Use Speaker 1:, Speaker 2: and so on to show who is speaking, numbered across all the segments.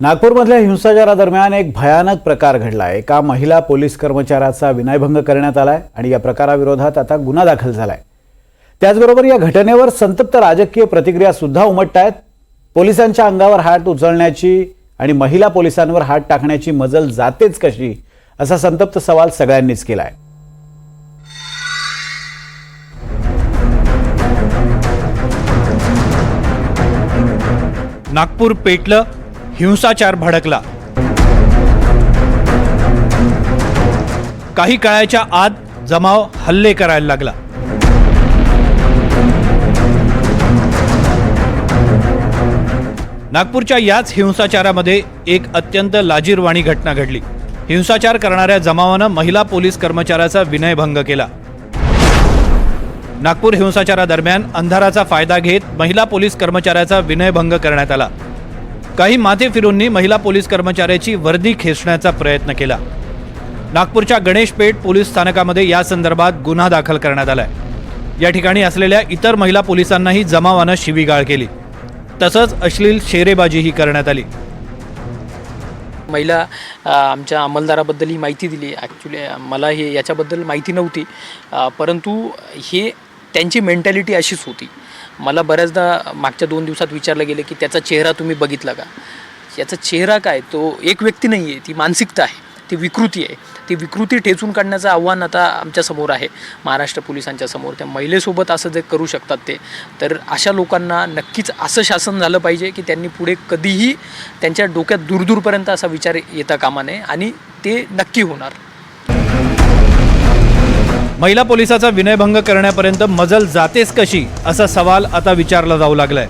Speaker 1: नागपूरमधल्या हिंसाचारादरम्यान एक भयानक प्रकार घडला एका महिला पोलीस कर्मचाऱ्याचा विनयभंग करण्यात आलाय आणि या प्रकाराविरोधात आता गुन्हा दाखल झालाय. त्याचबरोबर या घटनेवर संतप्त राजकीय प्रतिक्रिया सुद्धा उमटत आहेत पोलिसांच्या अंगावर हात उचलण्याची आणि महिला पोलिसांवर हात टाकण्याची मजल जातेच कशी असा संतप्त सवाल सगळ्यांनीच केलाय.
Speaker 2: नागपूर पेटलं हिंसाचार भडकला. काही काळाच्या आत जमाव हल्ले करायला लागला. नागपूरच्या याच हिंसाचारामध्ये एक अत्यंत लाजीरवाणी घटना घडली. हिंसाचार करणाऱ्या जमावानं महिला पोलीस कर्मचाऱ्याचा विनयभंग केला. नागपूर हिंसाचारादरम्यान अंधाराचा फायदा घेत महिला पोलीस कर्मचाऱ्याचा विनयभंग करण्यात आला. काही माथे फिरूंनी महिला पोलीस कर्मचाऱ्याची वर्दी खेचण्याचा प्रयत्न केला. नागपूरच्या गणेशपेठ पोलीस स्थानकामध्ये या संदर्भात गुन्हा दाखल करण्यात आलाय. या ठिकाणी असलेल्या इतर महिला पोलिसांनाही जमावानं शिवीगाळ केली. तसंच अश्लील शेरेबाजीही करण्यात आली.
Speaker 3: महिला आमच्या अंमलदाराबद्दल ही माहिती दिली. ॲक्च्युली मला हे याच्याबद्दल माहिती नव्हती. परंतु हे त्यांची मेंटॅलिटी अशीच होती. मला बऱ्याचदा मागच्या दोन दिवसात विचारलं गेलं की त्याचा चेहरा तुम्ही बघितला का? याचा चेहरा काय? तो एक व्यक्ती नाही आहे ती मानसिकता आहे ती विकृती आहे. ती विकृती ठेचून काढण्याचं आव्हान आता आमच्यासमोर आहे महाराष्ट्र पोलिसांच्या समोर. त्या महिलेसोबत असं जे करू शकतात ते तर अशा लोकांना नक्कीच असं शासन झालं पाहिजे की त्यांनी पुढे कधीही त्यांच्या डोक्यात दूरदूरपर्यंत असा विचार येता कामा नये आणि ते नक्की होणार.
Speaker 2: महिला पोलिसाचा विनयभंग करण्यापर्यंत मजल जातेच कशी असा सवाल आता विचारला जाऊ लागलाय.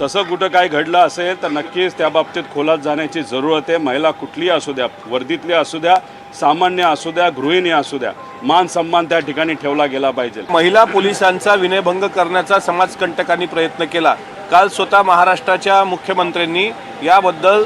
Speaker 4: तसं कुठं काय घडलं असेल तर नक्कीच त्या बाबतीत खोलात जाण्याची जरूरत आहे. महिला कुठलीही असू द्या वर्दीतली असू द्या सामान्य असू द्या गृहिणी असू द्या मान सन्मान त्या ठिकाणी ठेवला गेला पाहिजे.
Speaker 5: महिला पोलिसांचा विनयभंग करण्याचा समाजकंटकांनी प्रयत्न केला. काल स्वतः महाराष्ट्राच्या मुख्यमंत्र्यांनी याबद्दल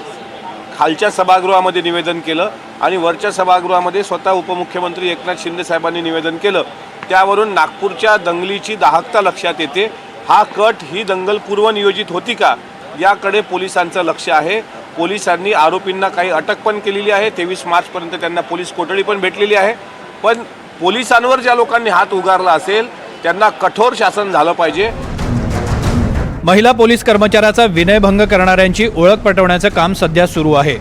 Speaker 5: खालच्या सभागृहामध्ये निवेदन केलं आणि वरच्या सभागृहामध्ये स्वतः उपमुख्यमंत्री एकनाथ शिंदे साहेबांनी निवेदन केलं. त्यावरून नागपूरच्या दंगलीची दाहकता लक्षात येते. हा कट ही दंगल पूर्वनियोजित होती का? याकडे पोलिसांचं लक्ष आहे. पोलिसांनी आरोपींना काही अटक पण केलेली आहे. तेवीस मार्चपर्यंत त्यांना पोलीस कोठडी पण भेटलेली आहे. पण पोलिसांवर ज्या लोकांनी हात उगारला असेल त्यांना कठोर शासन झालं पाहिजे.
Speaker 2: महिला पोलीस कर्मचाऱ्याचा विनयभंग करणाऱ्यांची ओळख पटवण्याचं काम सध्या सुरू आहे.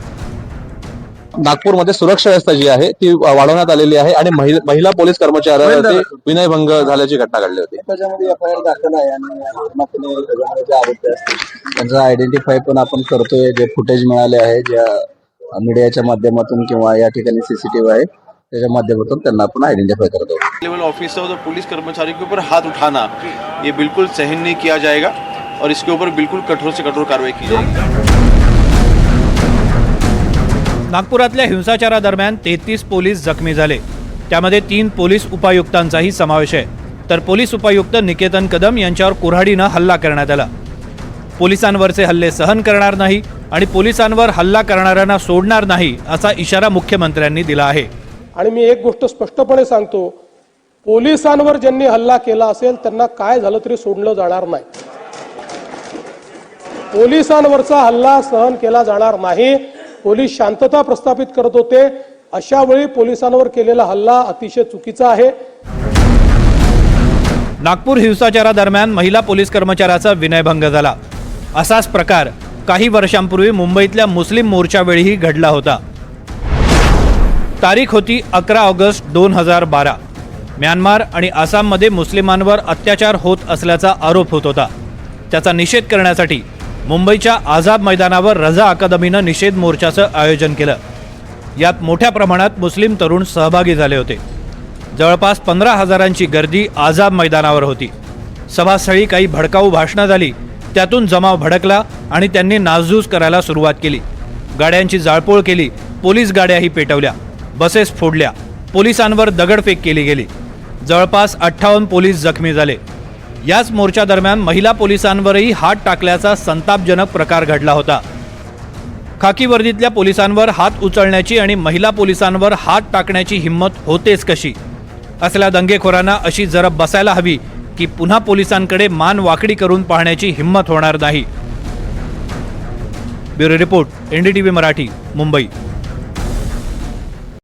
Speaker 6: नागपूरमध्ये सुरक्षा व्यवस्था जी आहे ती वाढवण्यात आलेली आहे आणि महिला पोलीस कर्मचाऱ्यावरती विनयभंग झाल्याची घटना घडली होती.
Speaker 7: त्याच्यामध्ये एफ आय आर दाखल आहे आणि पूर्णपणे त्याच्यामध्ये जे आरोपी असतील त्यांचा आयडेंटिफाय पण आपण करतोय. जे फुटेज मिळाले आहे ज्या मीडियाच्या माध्यमातून किंवा या ठिकाणी सीसीटीव्ही आहे त्याच्या माध्यमातून त्यांना आपण आयडेंटिफाय करतो
Speaker 8: लेवल ऑफिसर और पुलिस कर्मचारी के ऊपर हाथ उठाना ये बिल्कुल सहन नहीं किया जाएगा। और इसके ऊपर बिल्कुल कठोर से कठोर कार्रवाई की जाएगी।
Speaker 2: नागपुरातल्या हिंसाचारादरम्यान तेहतीस पोलीस जखमी झाले. त्यामध्ये तीन पोलीस उपायुक्तांचाही समावेश आहे. तर पोलीस उपायुक्त निकेतन कदम यांच्यावर कुऱ्हाडीनं हल्ला करण्यात आला. पोलिसांवरचे हल्ले सहन करणार नाही आणि पोलिसांवर हल्ला करणाऱ्यांना सोडणार नाही असा इशारा मुख्यमंत्र्यांनी दिला आहे.
Speaker 9: आणि मी एक गोष्ट स्पष्टपणे सांगतो पोलिसांवर ज्यांनी हल्ला केला असेल त्यांना काय झालं तरी सोडलं जाणार नाही. पोलिसांवरचा हल्ला सहन केला जाणार नाही. पोलीस शांतता प्रस्थापित करत होते. अशा वेळी पोलिसांवर केलेला हल्ला अतिशय चुकीचा आहे.
Speaker 2: नागपूर हिंसाचारादरम्यान महिला पोलीस कर्मचाऱ्याचा विनयभंग झाला. असाच प्रकार काही वर्षांपूर्वी मुंबईतल्या मुस्लिम मोर्चावेळीही घडला होता. तारीख होती अकरा ऑगस्ट दोन हजार बारा. म्यानमार आणि आसाममध्ये मुस्लिमांवर अत्याचार होत असल्याचा आरोप होत होता. त्याचा निषेध करण्यासाठी मुंबईच्या आझाद मैदानावर रझा अकादमीनं निषेध मोर्चाचं आयोजन केलं. यात मोठ्या प्रमाणात मुस्लिम तरुण सहभागी झाले होते. जवळपास पंधरा हजारांची गर्दी आझाद मैदानावर होती. सभास्थळी काही भडकाऊ भाषणं झाली त्यातून जमाव भडकला आणि त्यांनी नासधूस करायला सुरुवात केली. गाड्यांची जाळपोळ केली पोलीस गाड्याही पेटवल्या बसेस फोडल्या पोलिसांवर दगडफेक केली गेली. जवळपास अठ्ठावन्न पोलीस जखमी झाले. याच मोर्चादरम्यान महिला पोलिसांवरही हात टाकल्याचा संतापजनक प्रकार घडला होता. खाकी वर्दीतल्या पोलिसांवर हात उचलण्याची आणि महिला पोलिसांवर हात टाकण्याची हिंमत होतेच कशी? असल्या दंगेखोरांना अशी जरब बसायला हवी की पुन्हा पोलिसांकडे मान वाकडी करून पाहण्याची हिंमत होणार नाही. Bureau report NDTV Marathi Mumbai.